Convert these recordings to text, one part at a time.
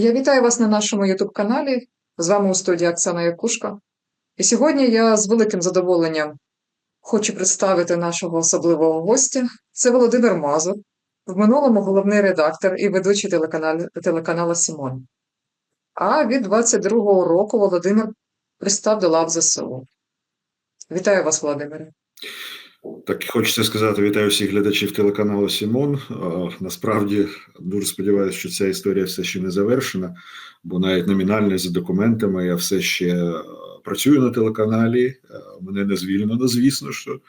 Я вітаю вас на нашому youtube каналі. З вами у студії Оксана Якушка. І сьогодні я з великим задоволенням хочу представити нашого особливого гостя. Це Володимир Мазур, в минулому головний редактор і ведучий телеканалу, телеканалу Сімон. А від 22-го року Володимир пристав до лав ЗСУ. Вітаю вас, Володимире. Так хочеться сказати, вітаю всіх глядачів телеканалу Сімон. Насправді дуже сподіваюся, що ця історія все ще не завершена, бо навіть номінально за документами я все ще працюю на телеканалі. Мене не звільнено, звісно, що.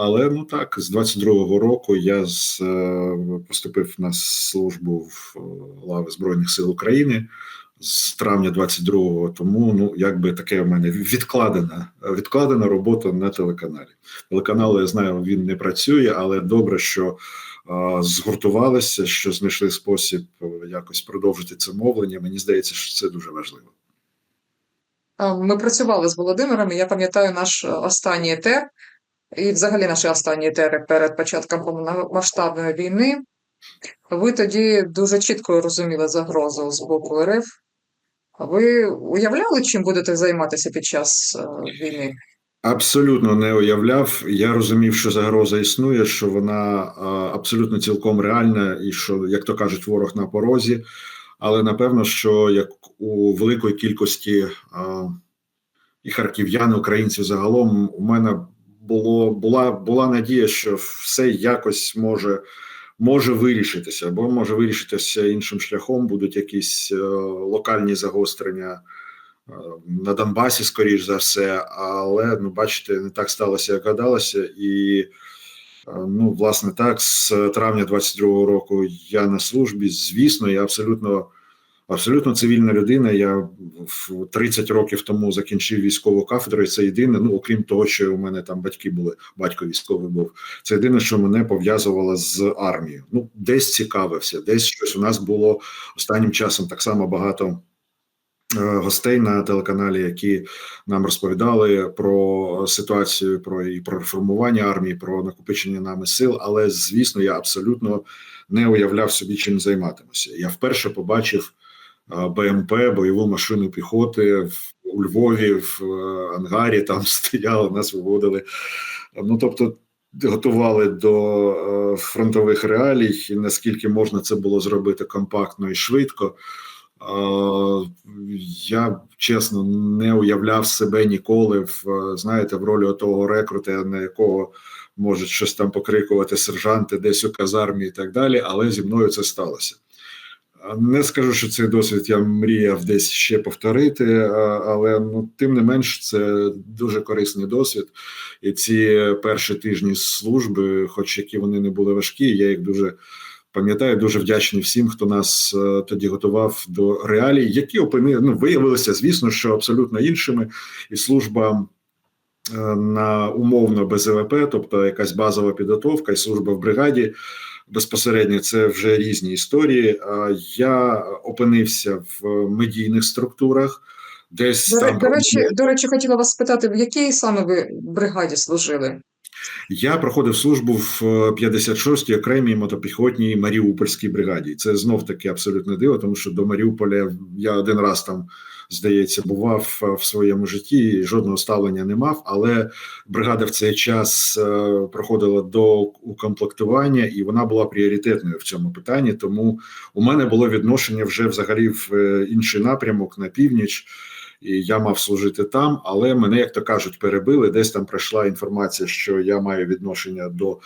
Але ну так, з 22-го року я з, поступив на службу в лави Збройних сил України з травня 22-го, тому ну якби таке в мене відкладена, відкладена робота на телеканалі. Телеканал, я знаю, він не працює, але добре, що а, згуртувалися, що знайшли спосіб е, якось продовжити це мовлення. Мені здається, що це дуже важливо. Ми працювали з Володимиром, я пам'ятаю наш е, останній етер, і взагалі наші останні етери перед початком повномасштабної війни. Ви тоді дуже чітко розуміли загрозу з боку РФ. Ви уявляли, чим будете займатися під час е, війни? Абсолютно не уявляв. Я розумів, що загроза існує, що вона абсолютно цілком реальна, і що, як то кажуть, ворог на порозі. Але напевно, що як у великої кількості а, і харків'ян, українців загалом, у мене було була була надія, що все якось може може вирішитися, або може вирішитися іншим шляхом. Будуть якісь е, локальні загострення е, на Донбасі, скоріш за все. Але ну, бачите, не так сталося, як гадалося, і е, ну, власне, так, з травня 22-го року я на службі. Звісно, я абсолютно. Абсолютно цивільна людина. Я в 30 років тому закінчив військову кафедру. і Це єдине, ну окрім того, що у мене там батьки були, батько військовий був. Це єдине, що мене пов'язувало з армією. Ну, десь цікавився, десь щось у нас було останнім часом так само багато. е, Гостей на телеканалі, які нам розповідали про ситуацію, про і про реформування армії, про накопичення нами сил. Але звісно, я абсолютно не уявляв собі, чим займатимуся. Я вперше побачив БМП, бойову машину піхоти у Львові, в е, ангарі. Там стояли, нас виводили. Ну тобто, готували до е, фронтових реалій, і наскільки можна це було зробити компактно і швидко. Я чесно не уявляв себе ніколи в е, знаєте в ролі того рекрута, на якого можуть щось там покрикувати сержанти десь у казармі і так далі. Але зі мною це сталося. Не скажу, що цей досвід я мріяв десь ще повторити, е, але ну тим не менш, це дуже корисний досвід. І ці перші тижні служби, хоч які вони не були важкі, я їх дуже пам'ятаю, дуже вдячний всім, хто нас е, тоді готував до реалій, які опини, ну, виявилися, звісно, що абсолютно іншими, і служба. е, На умовно БЗВП, тобто якась базова підготовка і служба в бригаді безпосередньо це вже різні історії. Я опинився в медійних структурах, десь До, там до речі, до речі, хотіла вас спитати, в якій саме ви бригаді служили? Я проходив службу в е, 56-й окремій мотопіхотній Маріупольській бригаді. Це знов таки абсолютно диво, тому що до Маріуполя я один раз там, здається, бував е, в своєму житті і жодного ставлення не мав. Але бригада в цей час е, проходила до укомплектування, і вона була пріоритетною в цьому питанні. Тому у мене було відношення вже взагалі в е, інший напрямок на північ. І я мав служити там, але мене, як то кажуть, перебили. Десь там прийшла інформація, що я маю відношення до е,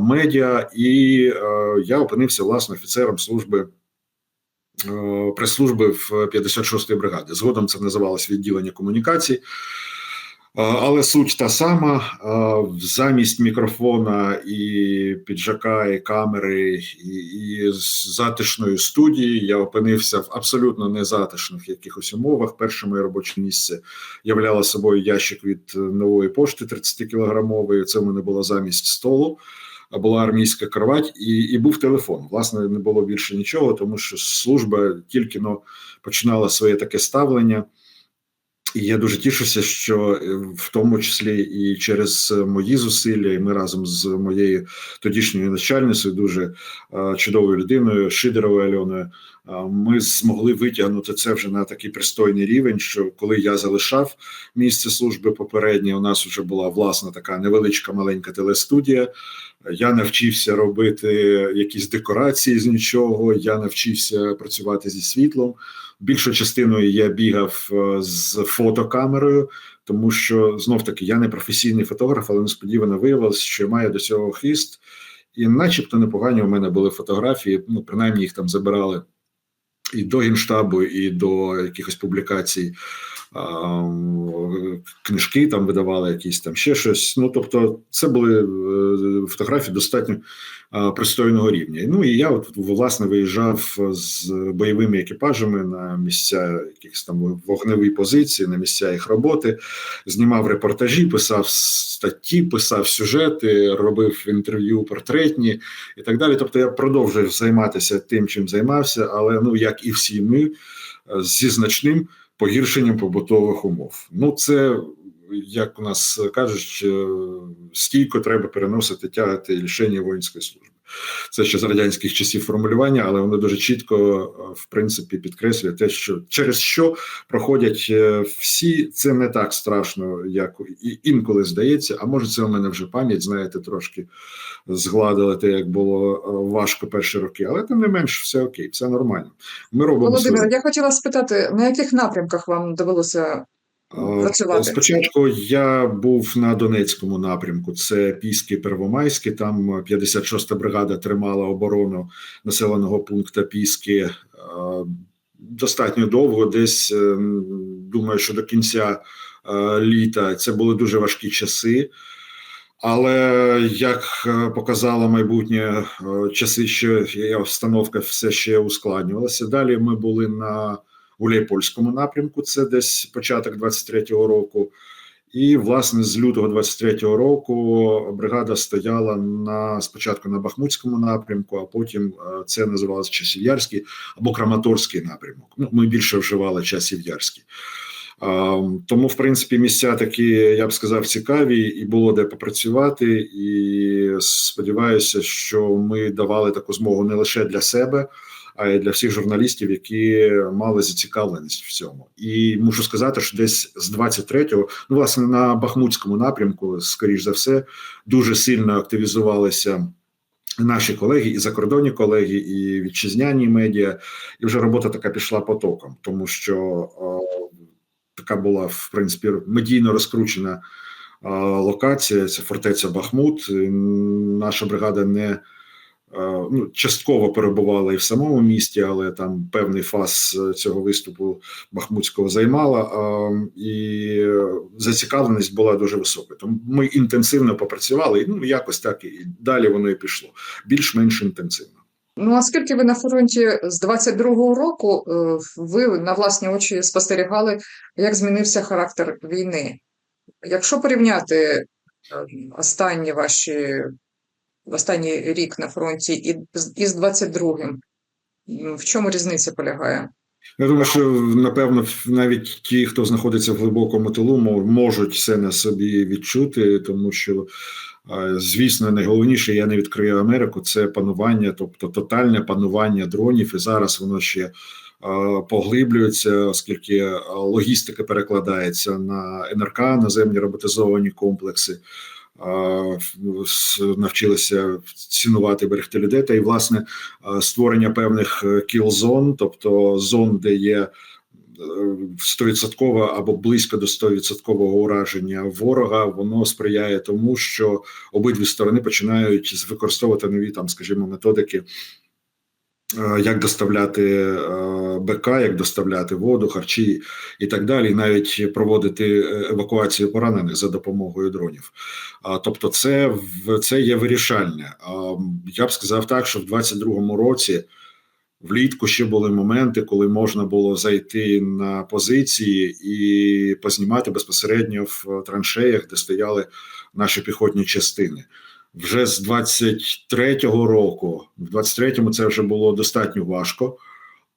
медіа, і е, я опинився власне офіцером служби прес-служби в 56-ї бригаді. Згодом це називалось відділення комунікацій. Е, Але суть та сама: Е, замість мікрофона і піджака, і камери, і, і затишної студії я опинився в абсолютно незатишних якихось умовах. Перше моє робоче місце являло собою ящик від е, нової пошти 30-кілограмової. Це в мене було замість столу. Була армійська кровать і, і був телефон. Власне, не було більше нічого, тому що служба тільки но починала своє таке ставлення. І я дуже тішуся, що е, в тому числі і через мої зусилля, і ми разом з моєю тодішньою начальницею, дуже е, чудовою людиною, Шидеровою Альоною, ми змогли витягнути це вже на такий пристойний рівень, що коли я залишав місце служби попереднє, у нас вже була власна така невеличка маленька телестудія. Я навчився робити якісь декорації з нічого. Я навчився працювати зі світлом. Більшою частиною я бігав е, з фотокамерою, тому що знов таки я не професійний фотограф, але несподівано виявилося, що маю до цього хист, і, начебто, непогані у мене були фотографії. Ну, принаймні їх там забирали і до генштабу, і до якихось публікацій. Книжки там видавали, якісь там ще щось. Ну тобто, це були е, фотографії достатньо пристойного рівня. Ну і я от власне виїжджав з бойовими екіпажами на місця якихось там вогневі позиції, на місця їх роботи, знімав репортажі, писав статті, писав сюжети, робив інтерв'ю портретні і так далі. Тобто, я продовжую займатися тим, чим займався, але ну як і всі ми е, зі значним погіршенням побутових умов. Ну, це як у нас кажуть, е, стійко треба переносити, тягати лишення воїнської служби. Це ще з радянських часів формулювання, але воно дуже чітко, е, в принципі, підкреслює те, що через що проходять е, всі, це не так страшно, як і інколи здається. А може, це у мене вже пам'ять, знаєте, трошки згладила те, як було е, важко перші роки, але тим не менш, все окей, все нормально. Ми робимо Володимир, своє. я хотіла спитати, на яких напрямках вам довелося працювати? Спочатку я був на Донецькому напрямку. Це Піски Первомайське. Там 56-та бригада тримала оборону населеного пункту Піски е, достатньо довго. Десь е, думаю, що до кінця е, літа це були дуже важкі часи. Але як е, показало майбутнє, е, часи і обстановка все ще ускладнювалася. Далі ми були на Гуляйпольському напрямку, це десь початок 23-го року. І, власне, з лютого 23-го року бригада стояла на спочатку на Бахмутському напрямку, а потім е, це називалося Часів'ярський або Краматорський напрямок. Ну, ми більше вживали Часів'ярський. Тому, в принципі, місця такі, я б сказав, цікаві, і було де попрацювати. І сподіваюся, що ми давали таку змогу не лише для себе, а й для всіх журналістів, які мали зацікавленість в цьому. І мушу сказати, що десь з 23-го, ну власне на Бахмутському напрямку, скоріш за все, дуже сильно активізувалися. Наші колеги, і закордонні колеги, і вітчизняні медіа, і вже робота така пішла потоком, тому що о, така була в принципі медійно розкручена о, локація. Це фортеця Бахмут. Наша бригада не ну, частково перебувала і в самому місті, але там певний фаз цього виступу Бахмутського займала, і зацікавленість була дуже високою. Тому ми інтенсивно попрацювали, і ну якось так і далі воно і пішло більш-менш інтенсивно. Ну, а скільки ви на фронті з 22-го року, е, ви на власні очі спостерігали, як змінився характер війни? Якщо порівняти е, останні ваші останній рік на фронті і із 22-м, в чому різниця полягає? Я думаю, що напевно навіть ті, хто знаходиться в глибокому тилу, можуть це на собі відчути, тому що, звісно, найголовніше я не відкрию Америку. Це панування, тобто тотальне панування дронів, і зараз воно ще поглиблюється, оскільки логістика перекладається на НРК, наземні роботизовані комплекси навчилися цінувати берегти людей, та й власне створення певних кіл-зон, тобто зон, де є стовідсоткове або близько до стовідсоткового ураження ворога, воно сприяє тому, що обидві сторони починають використовувати нові там, скажімо, методики. Як доставляти БК, як доставляти воду, харчі і так далі, навіть проводити евакуацію поранених за допомогою дронів. Тобто, це це є вирішальне. Я б сказав так, що в 22-му році влітку ще були моменти, коли можна було зайти на позиції і познімати безпосередньо в траншеях, де стояли наші піхотні частини вже з 23-го року. В 23-му це вже було достатньо важко,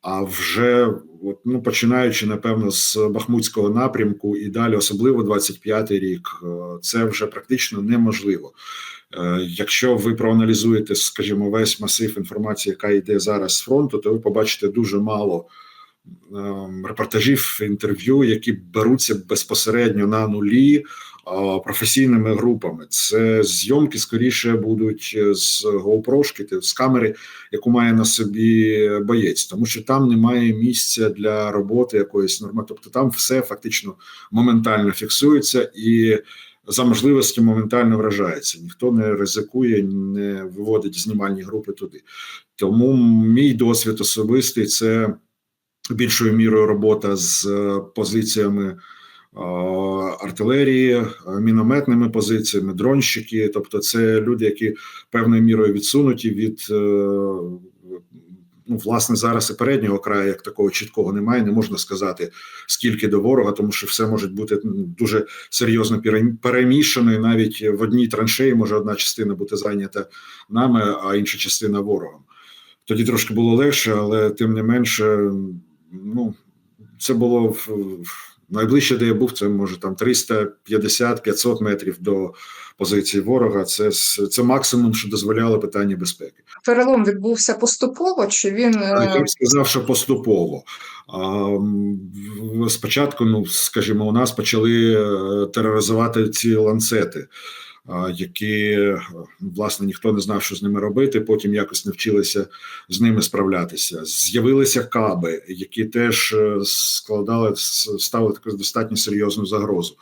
А вже от, ну, починаючи напевно з Бахмутського напрямку і далі, особливо 25-й рік, е, це вже практично неможливо. Е, Якщо ви проаналізуєте, скажімо, весь масив інформації, яка йде зараз з фронту, то ви побачите дуже мало ем, репортажів, інтерв'ю, які беруться безпосередньо на нулі професійними групами. Це зйомки скоріше будуть з GoPro, з камери, яку має на собі боєць, тому що там немає місця для роботи якоїсь норми. Тобто там все фактично моментально фіксується і за можливості моментально вражається. Ніхто не ризикує, не виводить знімальні групи туди. Тому мій досвід особистий це більшою мірою робота з е, позиціями е, артилерії, е, мінометними позиціями, дронщики. Тобто, це люди, які певною мірою відсунуті від. е, Ну, власне, зараз і переднього краю, як такого чіткого немає, не можна сказати скільки до ворога, тому що все може бути дуже серйозно пере- перемішано, і навіть в одній траншеї може одна частина бути зайнята нами, а інша частина ворогом. Тоді трошки було легше, але тим не менше, ну це було в найближче, де я був, це може там 350-500 метрів до позиції ворога. Це це максимум, що дозволяло питання безпеки. Перелом відбувся поступово, чи він е, Я б сказав, що поступово. А, Спочатку, ну скажімо, у нас почали е, тероризувати ці ланцети, які е, власне ніхто не знав, що з ними робити. Потім якось навчилися з ними справлятися. З'явилися каби, які теж е, складали с- ставили таку достатньо серйозну загрозу.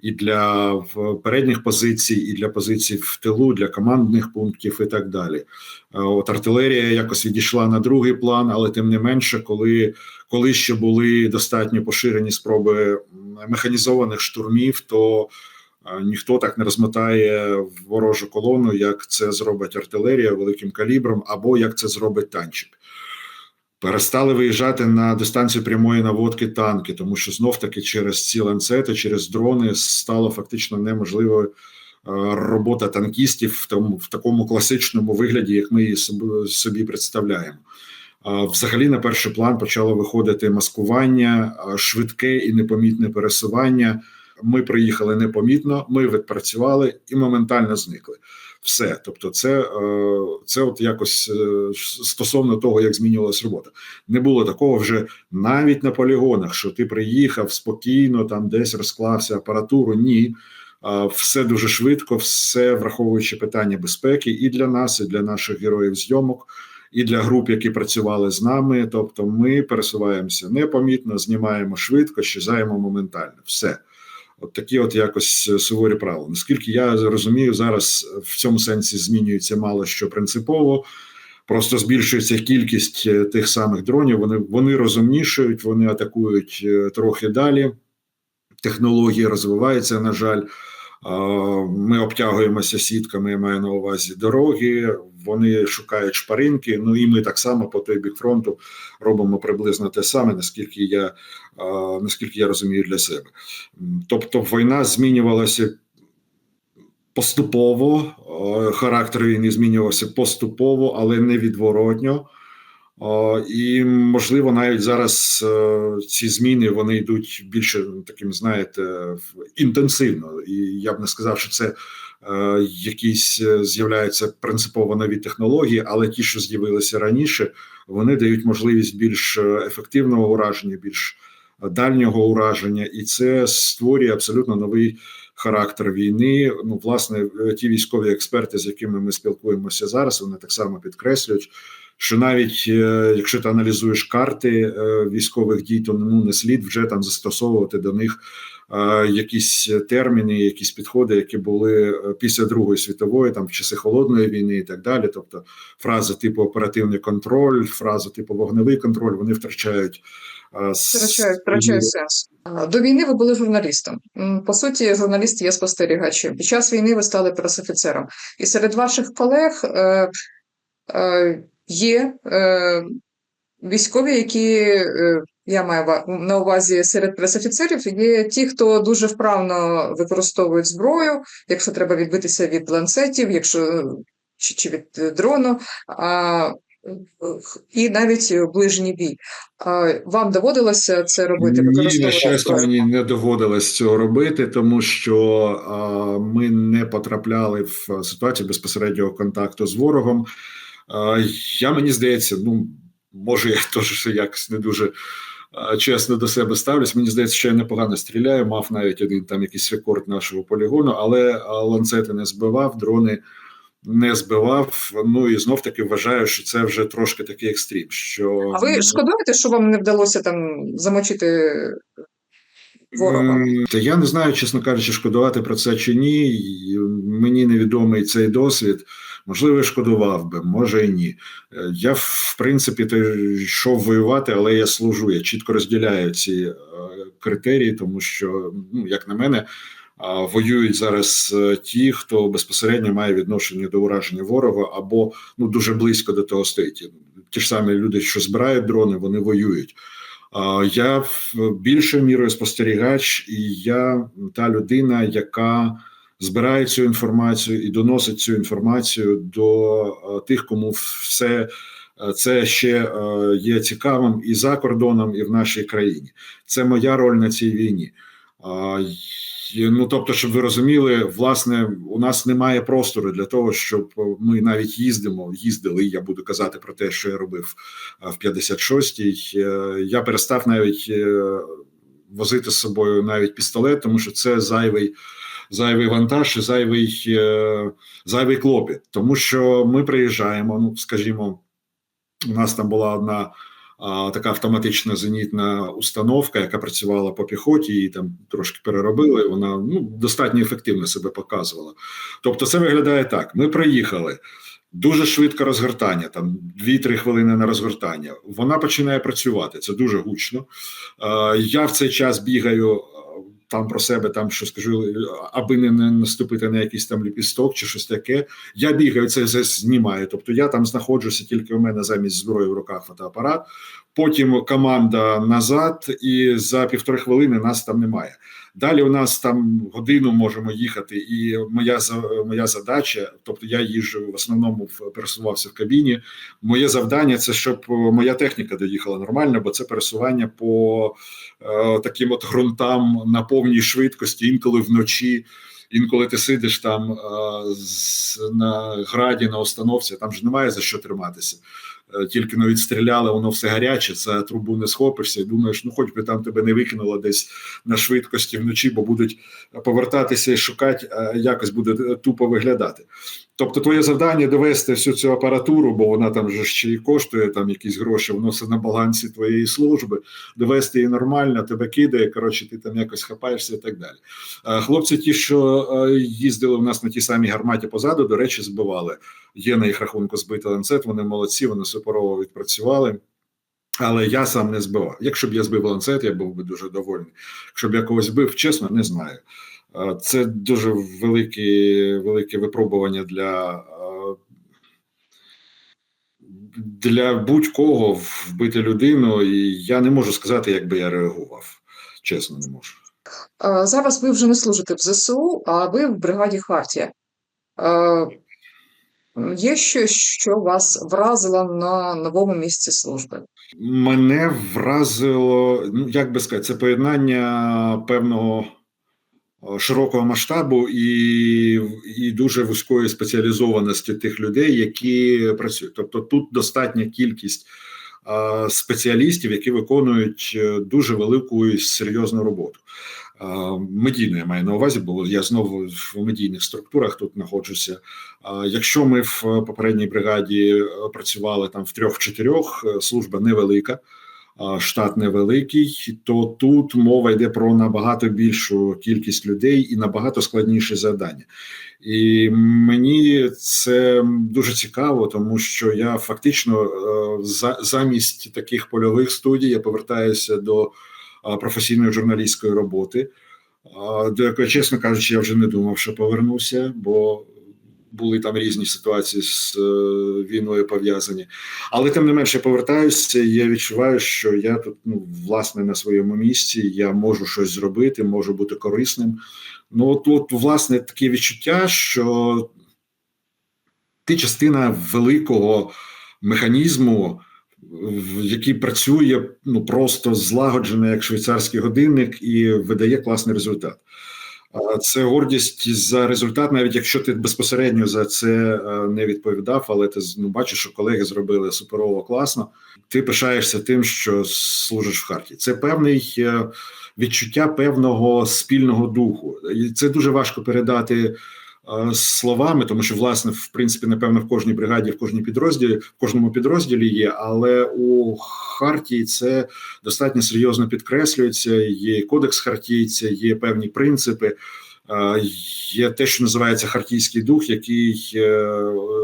І для передніх позицій, і для позицій в тилу, для командних пунктів, і так далі. Е, От артилерія якось відійшла на другий план, але тим не менше, коли, коли ще були достатньо поширені спроби механізованих штурмів, то ніхто так не розмотає ворожу колону, як це зробить артилерія великим калібром, або як це зробить танчик. Перестали виїжджати на дистанцію прямої наводки танки, тому що знов таки через ці ланцети, через дрони стало фактично неможливо е, робота танкістів в тому в такому класичному вигляді, як ми її собі представляємо. Взагалі, на перший план почало виходити маскування, швидке і непомітне пересування. Ми приїхали непомітно, ми відпрацювали і моментально зникли. Все, тобто, це, е, це от якось е, стосовно того, як змінювалася робота. Не було такого вже навіть на полігонах, що ти приїхав спокійно, там десь розклався апаратуру. Ні, все дуже швидко, все враховуючи питання безпеки і для нас, і для наших героїв зйомок, і для груп, які працювали з нами. Тобто, ми пересуваємося непомітно, знімаємо швидко, щезаємо моментально. Все. От такі, от якось е, суворі правила. Наскільки я розумію, зараз в цьому сенсі змінюється мало що принципово. Просто збільшується кількість е, тих самих дронів. Вони вони розумнішають, вони атакують е, трохи далі. Технології розвиваються. На жаль, ми обтягуємося сітками. Я маю на увазі дороги. Вони шукають шпаринки. Ну і ми так само по той бік фронту робимо приблизно те саме, наскільки я наскільки я розумію для себе. Тобто, війна змінювалася поступово, характер війни змінювався поступово, але невідворотньо. О, і можливо, навіть зараз е, ці зміни вони йдуть більше таким, знаєте, інтенсивно. І я б не сказав, що це е, якісь е, з'являються принципово нові технології, але ті, що з'явилися раніше, вони дають можливість більш ефективного ураження, більш дальнього ураження, і це створює абсолютно новий характер війни. Ну, власне, ті військові експерти, з якими ми спілкуємося зараз, вони так само підкреслюють, що навіть е, якщо ти аналізуєш карти е, військових дій, то ну не слід вже там застосовувати до них е, якісь терміни, якісь підходи, які були після Другої світової, там в часи холодної війни і так далі. Тобто фрази типу оперативний контроль, фрази типу вогневий контроль, вони втрачають. втрачають, втрачають сенс. До війни ви були журналістом. По суті, журналіст є спостерігачем. Під час війни ви стали пресофіцером. І серед ваших колег е, е, є е, військові, які е, я маю на увазі серед пресофіцерів, є ті, хто дуже вправно використовують зброю, якщо треба відбитися від ланцетів, якщо чи, чи від е, дрону. А і навіть ближній бій. А вам доводилося це робити? Ні, на щастя, мені не доводилось цього робити, тому що ми не потрапляли в ситуацію безпосереднього контакту з ворогом. Я мені здається, ну може, я теж якось не дуже чесно до себе ставлюсь. Мені здається, що я непогано стріляю. Мав навіть один там якийсь рекорд нашого полігону, але ланцети не збивав, дрони не збивав. Ну і знов таки вважаю, що це вже трошки такий екстрім. Що А ви шкодуєте, що вам не вдалося там замочити ворога? Та я не знаю, чесно кажучи, шкодувати про це чи ні. Мені невідомий цей досвід. Можливо, шкодував би, може і ні. Е, Я, в принципі, то йшов воювати, але я служу. Я чітко розділяю ці е, критерії, тому що, ну, як на мене, воюють зараз е, ті, хто безпосередньо має відношення до ураження ворога, або ну дуже близько до того стоїть. Ті ж самі люди, що збирають дрони, вони воюють. Я більшою мірою спостерігач, і я та людина, яка збирає цю інформацію і доносить цю інформацію до е, тих, кому все е, це ще е, є цікавим і за кордоном, і в нашій країні. Це моя роль на цій війні. Ну, тобто, щоб ви розуміли, власне, у нас немає простору для того, щоб ми навіть їздимо, їздили. Я буду казати про те, що я робив в 56-й. Е, Я перестав навіть возити з собою навіть пістолет, тому що це зайвий. Зайвий вантаж і зайвий, е, зайвий клопіт, тому що ми приїжджаємо. Ну, скажімо, у нас там була одна така автоматична зенітна установка, яка працювала по піхоті, її там трошки переробили. Вона ну достатньо ефективно себе показувала. Тобто, це виглядає так: ми приїхали. Дуже швидко розгортання, там 2-3 хвилини на розгортання. Вона починає працювати. Це дуже гучно. Е, Я в цей час бігаю там про себе, там що скажу, аби не, наступити на якийсь там ліпісток чи щось таке. Я бігаю, це знімаю. Тобто я там знаходжуся тільки у мене замість зброї в руках фотоапарат. Потім команда назад, і за півтори хвилини нас там немає. Далі у нас там годину можемо їхати, і моя моя задача, тобто я їжджу в основному пересувався в кабіні. Моє завдання це щоб моя техніка доїхала нормально, бо це пересування по е, таким от ґрунтам на повній швидкості, інколи вночі. Інколи ти сидиш там е, з, на граді на установці, там ж немає за що триматися. Е, Тільки но відстріляли, воно все гаряче, за трубу не схопишся, і думаєш, ну хоч би там тебе не викинуло десь на швидкості вночі, бо будуть повертатися і шукати, а якось буде тупо виглядати. Тобто, твоє завдання довести всю цю апаратуру, бо вона там же ще й коштує там якісь гроші, воно все на балансі твоєї служби, довести її нормально, тебе кидає. Коротше, ти там якось хапаєшся і так далі. Е, Хлопці, ті, що е, їздили у нас на тій самій гарматі позаду, до речі, збивали. Є на їх рахунку збитий ланцет. Вони молодці, вони суперово відпрацювали. Але я сам не збивав. Якщо б я збив ланцет, я був би дуже довольний. Якщо б я когось збив, чесно, не знаю. Це дуже велике, велике випробування для, для будь-кого вбити людину, і я не можу сказати, як би я реагував. Чесно, не можу. Зараз ви вже не служите в ЗСУ, а ви в бригаді Хартія. Є щось, що вас вразило на новому місці служби? Мене вразило, ну як би сказати, це поєднання певного е, широкого масштабу і, і дуже вузької спеціалізованості тих людей, які працюють. Тобто тут достатня кількість е, спеціалістів, які виконують е, дуже велику і серйозну роботу. Я маю на увазі, бо я знову в медійних структурах тут знаходжуся. Якщо ми в попередній бригаді е, працювали там в трьох-чотирьох, е, служба невелика, штат невеликий, то тут мова йде про набагато більшу кількість людей і набагато складніші завдання. І мені це дуже цікаво, тому що я фактично е, замість таких польових студій я повертаюся до професійної журналістської роботи. До якої, чесно кажучи, я вже не думав, що повернуся, бо були там різні ситуації з е, війною пов'язані. Але тим не менше повертаюся, і я відчуваю, що я тут ну, власне на своєму місці, я можу щось зробити, можу бути корисним. Ну, от, власне, таке відчуття, що ти частина великого механізму, який працює ну просто злагоджено як швейцарський годинник і видає класний результат. Це гордість за результат, навіть якщо ти безпосередньо за це е, не відповідав, але ти ну, бачиш, що колеги зробили суперово класно. Ти пишаєшся тим, що служиш в харті. Це певний е, відчуття певного спільного духу. І це дуже важко передати словами, тому що, власне, в принципі, напевно, в кожній бригаді, в кожній підрозділі, в кожному підрозділі є, але у хартії це достатньо серйозно підкреслюється. Є кодекс хартійця, є певні принципи. е, Є те, що називається хартійський дух, який е,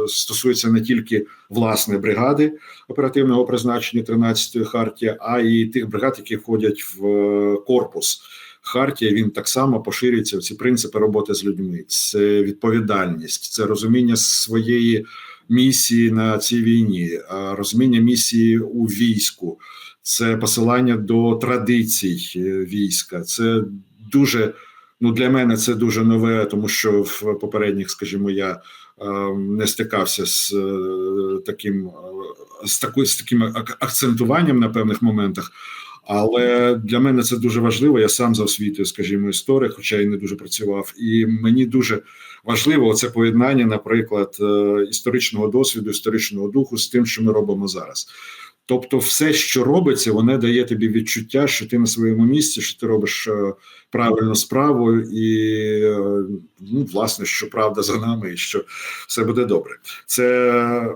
стосується не тільки власне бригади оперативного призначення 13-ї хартії, а й тих бригад, які входять в е, корпус. Хартія він так само поширюється в ці принципи роботи з людьми. Це відповідальність, це розуміння своєї місії на цій війні, розуміння місії у війську, це посилання до традицій е, війська. Це дуже ну для мене це дуже нове, тому що в попередніх, скажімо, я е, не стикався з е, таким е, з з таким акцентуванням на певних моментах. Але для мене це дуже важливо. Я сам за освітою, скажімо, історик, хоча й не дуже працював, і мені дуже важливо це поєднання, наприклад, е, історичного досвіду, історичного духу з тим, що ми робимо зараз. Тобто, все, що робиться, воно дає тобі відчуття, що ти на своєму місці, що ти робиш е, правильну справу, і е, ну, власне, що правда за нами, і що все буде добре. Це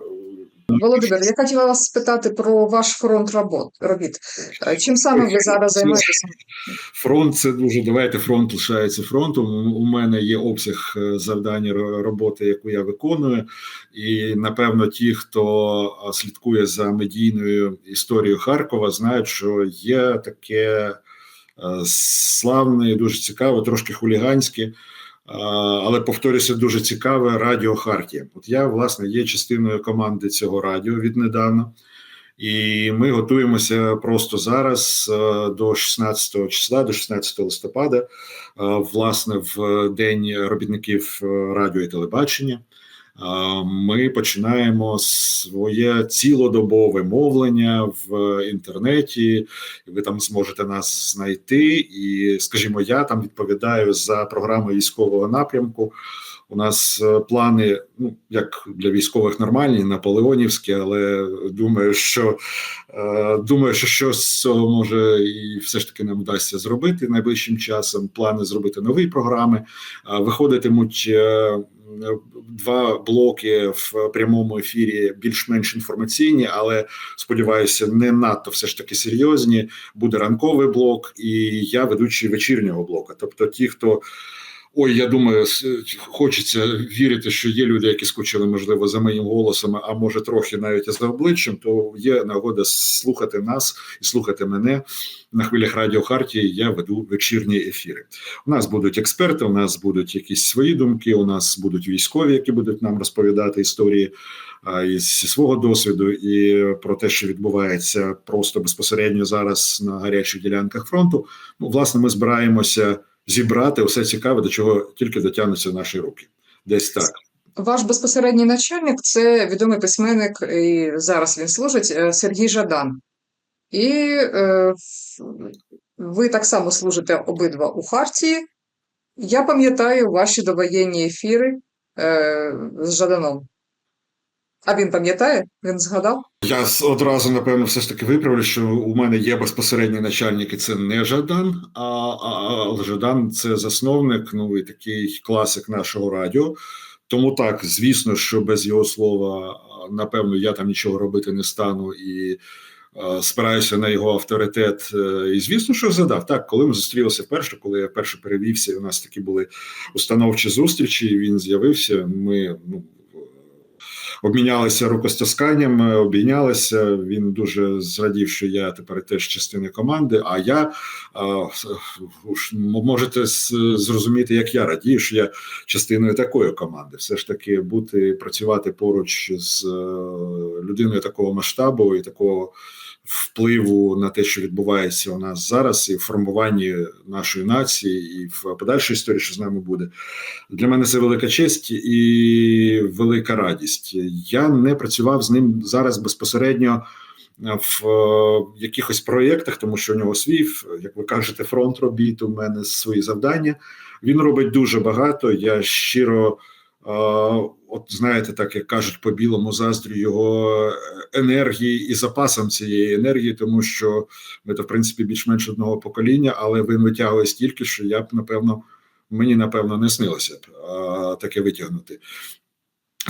Володимир, я хотіла вас спитати про ваш фронт робот, робіт. Е, Чим саме ви зараз займаєтеся? Фронт це дуже давайте фронт лишається фронтом. У мене є обсяг е, завдань ро- роботи, яку я виконую, і напевно, ті, хто слідкує за медійною історією Харкова, знають, що є таке е, славне, і дуже цікаве, трошки хуліганське. Але повторюся, дуже цікаве радіо Хартія. От я власне є частиною команди цього радіо віднедавна. І ми готуємося просто зараз е, до 16 числа, до 16 листопада, е, власне, в день робітників е, радіо і телебачення. Ми починаємо своє цілодобове мовлення в інтернеті. Ви там зможете нас знайти. І, скажімо, я там відповідаю за програму військового напрямку. У нас е, плани, ну як для військових нормальні, наполеонівські, але думаю, що е, думаю, що щось цього може і все ж таки нам вдасться зробити найближчим часом. Плани зробити нові програми. Е, Виходитимуть два блоки в прямому ефірі, більш-менш інформаційні, але сподіваюся, не надто все ж таки серйозні. Буде ранковий блок, і я ведучий вечірнього блока. Тобто, ті, хто Ой, я думаю, хочеться вірити, що є люди, які скучили, можливо, за моїм голосом, а може трохи навіть за обличчям, то є нагода слухати нас і слухати мене на хвилях Радіо Хартії. Я веду вечірні ефіри. У нас будуть експерти, у нас будуть якісь свої думки. У нас будуть військові, які будуть нам розповідати історії із свого досвіду і про те, що відбувається просто безпосередньо зараз на гарячих ділянках фронту. Ну, власне, ми збираємося зібрати все цікаве, до чого тільки дотягнуться наші руки. Десь так. Ваш безпосередній начальник це відомий письменник, і зараз він служить е, Сергій Жадан. І е, ви так само служите обидва у Хартії. Я пам'ятаю ваші довоєнні ефіри е, з Жаданом. А він пам'ятає? Він згадав? Я одразу напевно все ж таки виправлю, що у мене є безпосередній начальник, і це не Жадан, а, а, а Жадан це засновник, ну і такий класик нашого радіо. Тому так, звісно, що без його слова, напевно, я там нічого робити не стану і е, спираюся на його авторитет. Е, І звісно, що задав. Так, коли ми зустрілися вперше, коли я вперше перевівся, і у нас такі були установчі зустрічі. Він з'явився. Ми ну обмінялися рукостисканням, е, обійнялися. Він дуже зрадів, що я тепер теж частина команди. А я можете зрозуміти, як я радію, що я частиною такої команди. Все ж таки бути працювати поруч з е, людиною такого масштабу і такого впливу на те, що відбувається у нас зараз, і в формуванні нашої нації, і в подальшій історії, що з нами буде. Для мене це велика честь і велика радість. Я не працював з ним зараз безпосередньо в е, якихось проєктах, тому що у нього свій, як ви кажете, фронт робіт, у мене свої завдання. Він робить дуже багато. Я щиро, е, от знаєте, так як кажуть по білому, заздрю його енергії і запасам цієї енергії, тому що ми то в принципі більш-менш одного покоління, але він витягує стільки, що я б напевно. Мені напевно не снилося б а, таке витягнути.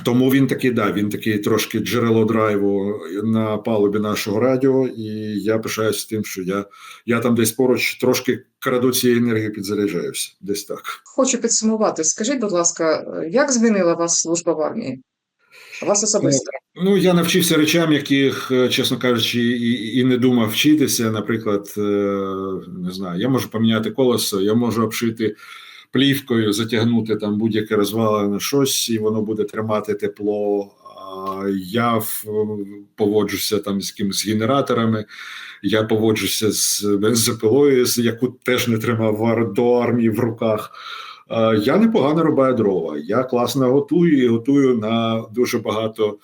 Тому він такий, да, він такий трошки джерело драйву на палубі нашого радіо, і я пишаюся тим, що я, я там десь поруч трошки краду цієї енергії підзаряджаюся. Десь так. Хочу підсумувати. Скажіть, будь ласка, як змінила вас служба в армії? Вас особисто? Ну, я навчився речам, яких, е, чесно кажучи, і, і не думав вчитися. Наприклад, е, не знаю, я можу поміняти колесо, я можу обшити плівкою, затягнути там будь-яке розвалене щось, і воно буде тримати тепло. Я поводжуся там з якимись генераторами, я поводжуся з бензопилою, яку теж не тримав до армії в руках. Я непогано рубаю дрова. Я класно готую і готую на дуже багато.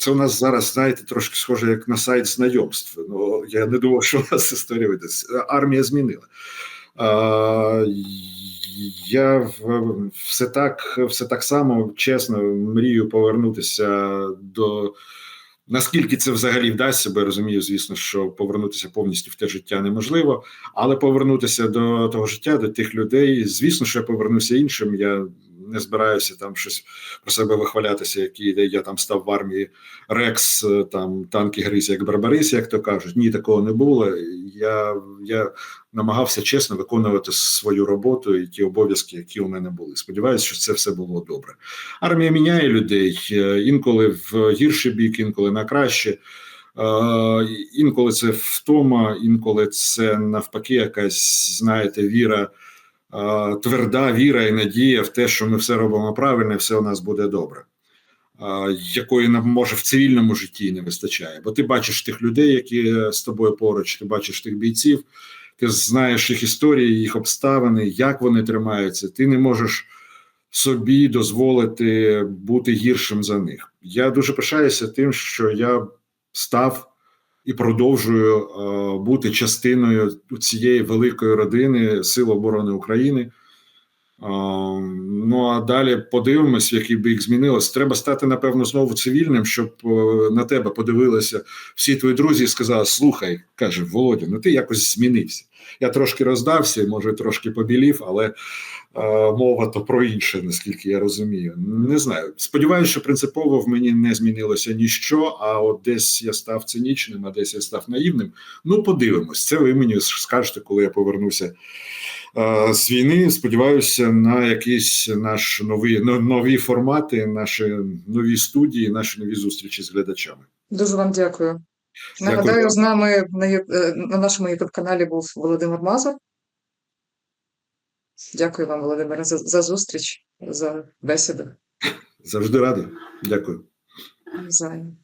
Це у нас зараз, знаєте, трошки схоже як на сайт знайомств. Ну, я не думав, що у нас історія видасть. Армія змінила. Я все так, все так само чесно мрію повернутися до. Наскільки це взагалі вдасться, бо розумію, звісно, що повернутися повністю в те життя неможливо, але повернутися до того життя, до тих людей. Звісно, що я повернуся іншим. Я не збираюся там щось про себе вихвалятися, які я там став в армії Рекс, е, там танки гриз, як Барбарис, як то кажуть. Ні, такого не було. Я, я намагався чесно виконувати свою роботу і ті обов'язки, які у мене були. Сподіваюся, що це все було добре. Армія міняє людей е, інколи в гірший бік, інколи на краще. Е, Інколи це втома, інколи це навпаки, якась, знаєте, віра, тверда віра і надія в те, що ми все робимо правильно, і все у нас буде добре. Е, Якої нам може в цивільному житті не вистачає, бо ти бачиш тих людей, які з тобою поруч, ти бачиш тих бійців, ти знаєш їх історії, їх обставини, як вони тримаються. Ти не можеш собі дозволити бути гіршим за них. Я дуже пишаюся тим, що я став і продовжую е, бути частиною цієї великої родини Сил оборони України. Ну а далі подивимось, який бік змінилось. Треба стати, напевно, знову цивільним, щоб е, на тебе подивилися всі твої друзі і сказали: слухай, каже Володя, ну ти якось змінився. Я трошки роздався, може, трошки побілів, але е, мова то про інше, наскільки я розумію. Не знаю. Сподіваюся, що принципово в мені не змінилося ніщо, а от десь я став цинічним, а десь я став наївним. Ну, подивимось. Це ви мені скажете, коли я повернуся з війни. Сподіваюся, на якісь наш нові, нові формати, наші нові студії, наші нові зустрічі з глядачами. Дуже вам дякую. Дякую Нагадаю, з нами на, е, на нашому youtube каналі був Володимир Мазур. Дякую вам, Володимире, за, за зустріч, за бесіду. Завжди радий. Дякую. Навзаєм.